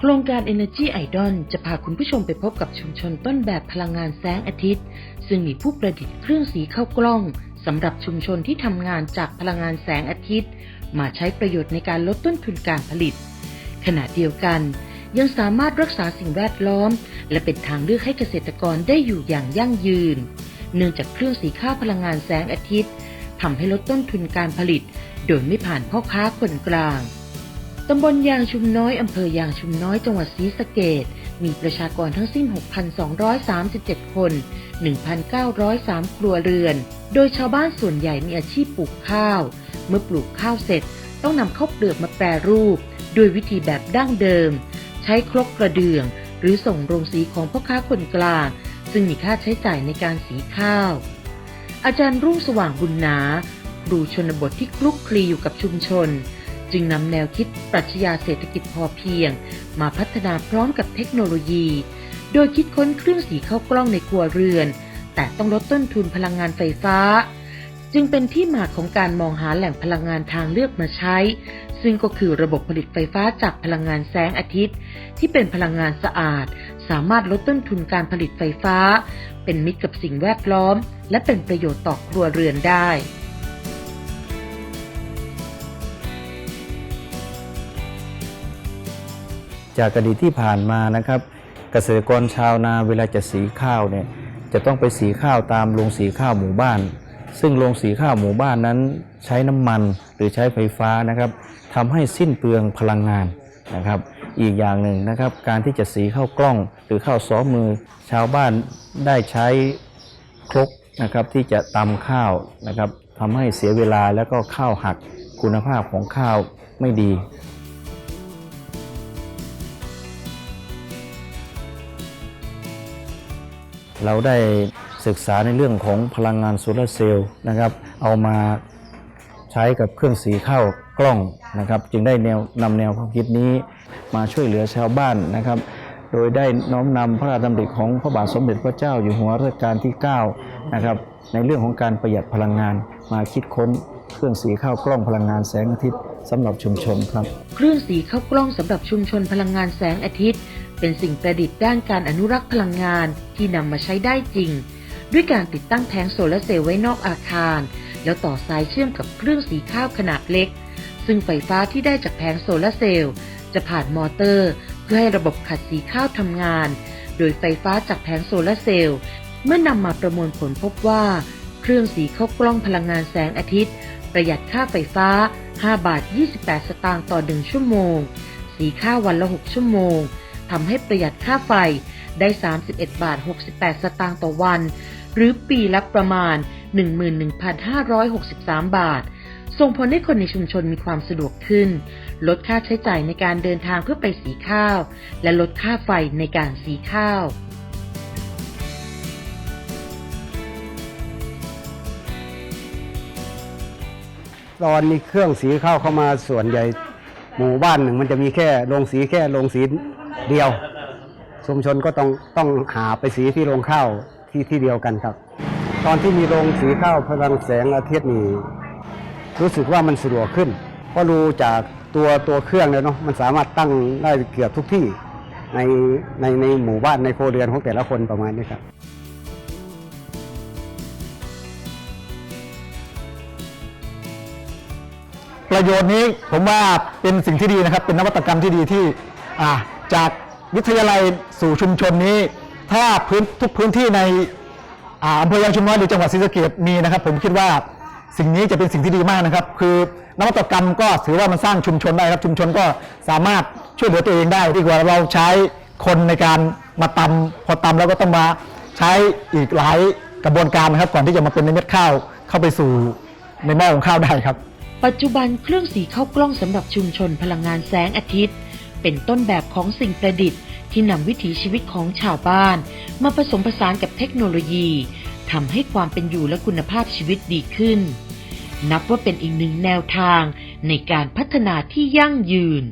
โครงการ Energy Idol จะพาคุณผู้ชมไปพบกับชุมชนต้นแบบพลังงานแสงอาทิตย์ ซึ่งมีผู้ประดิษฐ์เครื่องสีเข้ากล้องสำหรับชุมชนที่ทำงานจากพลังงานแสงอาทิตย์ มาใช้ประโยชน์ในการลดต้นทุนการผลิต ขณะเดียวกัน ยังสามารถรักษาสิ่งแวดล้อม และเป็นทางเลือกให้เกษตรกรได้อยู่อย่างยั่งยืน เนื่องจากเครื่องสีข้าวพลังงานแสงอาทิตย์ทำให้ลดต้นทุนการผลิต โดยไม่ผ่านพ่อค้าคนกลาง ตำบลยางชุมน้อย อำเภอยางชุมน้อย จังหวัดศรีสะเกดมีประชากรทั้งสิ้น 6,237 คน 1,903 ครัวเรือน โดยชาวบ้านส่วนใหญ่มีอาชีพปลูกข้าว เมื่อปลูกข้าวเสร็จ ต้องนำข้าวเปลือกมาแปรรูป ด้วยวิธีแบบดั้งเดิม ใช้ครกกระเดื่อง หรือส่งโรงสีของพ่อค้าคนกลาง ซึ่งมีค่าใช้จ่ายในการสีข้าว อาจารย์รุ่งสว่างบุญนาครูชนบทที่คลุกคลีอยู่กับชุมชน จึงนำแนวคิดปรัชญาเศรษฐกิจพอเพียง มาพัฒนาพร้อมกับเทคโนโลยี โดยคิดค้นเครื่องสีเข้ากล้องในครัวเรือน แต่ต้องลดต้นทุนพลังงานไฟฟ้า จึงเป็นที่มาของการมองหาแหล่งพลังงานทางเลือกมาใช้ ซึ่งก็คือระบบผลิตไฟฟ้าจากพลังงานแสงอาทิตย์ ที่เป็นพลังงานสะอาด สามารถลดต้นทุนการผลิตไฟฟ้า เป็นมิตรกับสิ่งแวดล้อม และเป็นประโยชน์ต่อครัวเรือนได้ จากอดีตที่ผ่านมานะครับ เกษตรกรชาวนาเวลาจะสีข้าวเนี่ยจะต้องไปสีข้าวตามโรงสีข้าวหมู่บ้าน ซึ่งโรงสีข้าวหมู่บ้านนั้นใช้น้ำมันหรือใช้ไฟฟ้านะครับทำให้สิ้นเปลืองพลังงานนะครับ อีกอย่างหนึ่งนะครับ การที่จะสีข้าวกล้องหรือข้าวซ้อมมือ ชาวบ้านได้ใช้ครกนะครับที่จะตำข้าวนะครับทำให้เสียเวลาแล้วก็ข้าวหักคุณภาพของข้าวไม่ดี เราได้ศึกษาในเรื่องของพลังงานโซลาร์เซลล์นะครับ เอามาใช้กับเครื่องสีข้าวกล้องนะครับ จึงได้แนวนำแนวความคิดนี้มาช่วยเหลือชาวบ้านนะครับ โดยได้น้อมนำพระราชดำริของพระบาทสมเด็จพระเจ้าอยู่หัวรัชกาลที่ 9 นะครับ ในเรื่องของการประหยัดพลังงานมาคิดค้นเครื่องสีข้าวกล้องพลังงานแสงอาทิตย์สำหรับชุมชนครับ เครื่องสีข้าวกล้องสำหรับชุมชนพลังงานแสงอาทิตย์ เป็นสิ่งประดิษฐ์ด้านการอนุรักษ์พลังงานที่นำมาใช้ได้จริง ด้วยการติดตั้งแผงโซลาร์เซลล์ไว้นอกอาคาร แล้วต่อสายเชื่อมกับเครื่องสีข้าวขนาดเล็ก ซึ่งไฟฟ้าที่ได้จากแผงโซลาร์เซลล์จะผ่านมอเตอร์ เพื่อให้ระบบขัดสีข้าวทำงาน โดยไฟฟ้าจากแผงโซลาร์เซลล์เมื่อนำมาประมวลผลพบว่า เครื่องสีข้าวกล้องพลังงานแสงอาทิตย์ ประหยัดค่าไฟฟ้า 5 บาท 28 สตางค์ต่อ 1 ชั่วโมง สีข้าววันละ 6 ชั่วโมง ทำให้ประหยัดค่าไฟได้ 31 บาท 68 สตางค์ต่อวัน หรือปีละประมาณ 11,563 บาท ส่งผลให้คนในชุมชนมีความสะดวกขึ้น ลดค่าใช้จ่ายในการเดินทางเพื่อไปสีข้าว และลดค่าไฟในการสีข้าวตอนนี้เครื่องสีข้าวเข้ามาส่วนใหญ่ หมู่บ้านหนึ่งมันจะมีแค่โรงสีแค่โรงสี เดียว ชุมชนก็ต้องต้องหาไปสีที่โรงข้าวที่ที่เดียวกันครับ ตอนที่มีโรงสีข้าวพลังแสงอาทิตย์นี่รู้สึกว่ามันสะดวกขึ้น เพราะดูจากตัวตัวเครื่องเลยเนาะมันสามารถตั้งได้เกือบทุกที่ในในในหมู่บ้านในโครเรือนของแต่ละคนประมาณนี้ครับประโยชน์นี้ผมว่าเป็นสิ่งที่ดีนะครับ เป็นนวัตกรรมที่ดีที่อ่า จากวิทยาลัยสู่ชุมชนนี้ ถ้าพื้นทุกพื้นที่ในอำเภอยางชุมน้อยหรือจังหวัดศรีสะเกษมีนะครับ ผมคิดว่าสิ่งนี้จะเป็นสิ่งที่ดีมากนะครับ คือนวัตกรรมก็ถือว่ามันสร้างชุมชนได้ครับชุมชนก็สามารถช่วยเหลือตัวเองได้ดีกว่าเราใช้คนในการมาตำพอตำแล้วก็ต้องมาใช้อีกหลายกระบวนการนะครับ ก่อนที่จะมาเป็นในเม็ดข้าวเข้าไปสู่ในหม้อของข้าวได้ครับ ปัจจุบันเครื่องสีข้าวกล้องสำหรับชุมชนพลังงานแสงอาทิตย์ เป็นต้นแบบของสิ่งประดิษฐ์ ที่นำวิถีชีวิตของชาวบ้าน มาผสมผสานกับเทคโนโลยีทำให้ความเป็นอยู่และคุณภาพชีวิตดีขึ้น นับว่าเป็นอีกหนึ่งแนวทางในการพัฒนาที่ยั่งยืน